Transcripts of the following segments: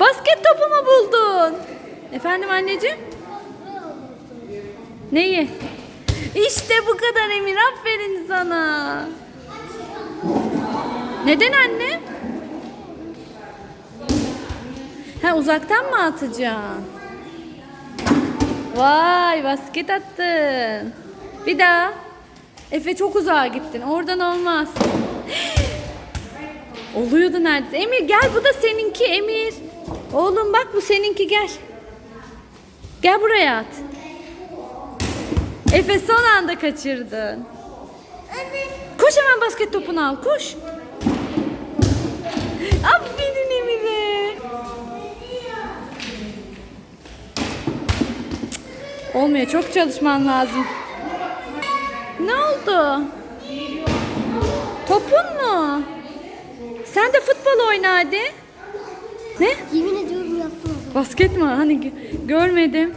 Basket topu mu buldun? Efendim anneciğim? Neyi? İşte bu kadar Emir. Aferin sana. Neden anne? Ha uzaktan mı atacaksın? Vay basket attın. Bir daha. Efe çok uzağa gittin. Oradan olmaz. Oluyordu neredeyse. Emir gel bu da seninki Emir. Oğlum bak bu seninki gel. Gel buraya at. Efe son anda kaçırdın. Koş hemen basket topunu al koş. Aferin Emir'e. Olmuyor çok çalışman lazım. Ne oldu? Topun mu? Sen de futbol oyna hadi. Ne? Yemin ediyorum yaptım. Basket mi? Hani gö- görmedim.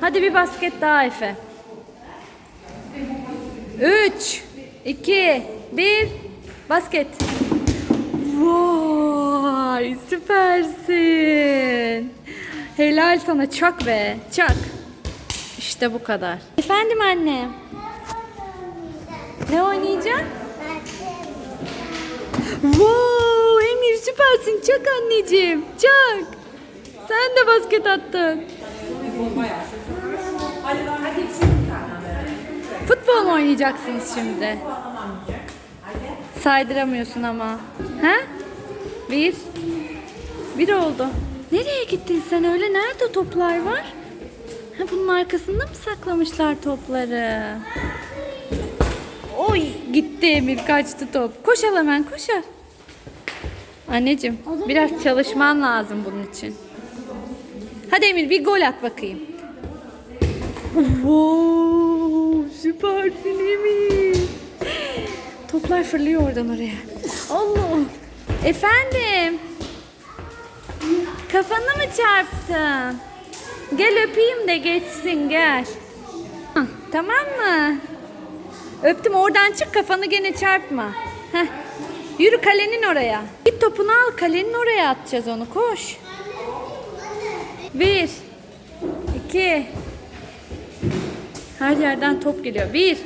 Hadi bir basket daha Efe. 3 2 1 basket. Vay süpersin. Helal sana çak be çak. İşte bu kadar. Efendim anne. Ne oynayacaksın? Wow süpersin çak anneciğim çak. Sen de basket attın. Futbol mu oynayacaksınız şimdi? Saydıramıyorsun ama. He? Bir. Bir oldu. Nereye gittin sen öyle? Nerede toplar var? Ha, bunun arkasında mı saklamışlar topları? Oy gitti Emir kaçtı top. Koş al hemen koş al. Anneciğim biraz çalışman lazım bunun için. Hadi Emir bir gol at bakayım. Wow, süpersin Emir. Toplar fırlıyor oradan oraya. Allah. Efendim. Kafanı mı çarptın? Gel öpeyim de geçsin gel. Hah, tamam mı? Öptüm oradan çık kafanı gene çarpma. Heh. Yürü kalenin oraya. Git topunu al kalenin oraya atacağız onu koş. Bir. iki. Her yerden top geliyor. Bir.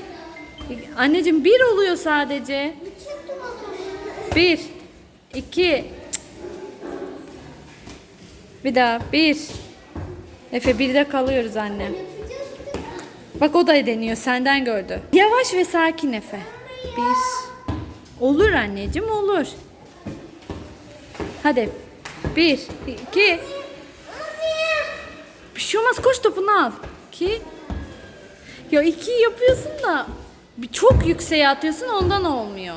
Anneciğim bir oluyor sadece. Bir. iki. Bir daha. Bir. Efe bir de kalıyoruz anne. Bak o da deniyor senden gördü. Yavaş ve sakin Efe. Bir. Olur anneciğim olur. Hadi. Bir, iki. Bir şey olmaz koş topunu al. İki. Ya iki yapıyorsun da bir çok yükseğe atıyorsun ondan olmuyor.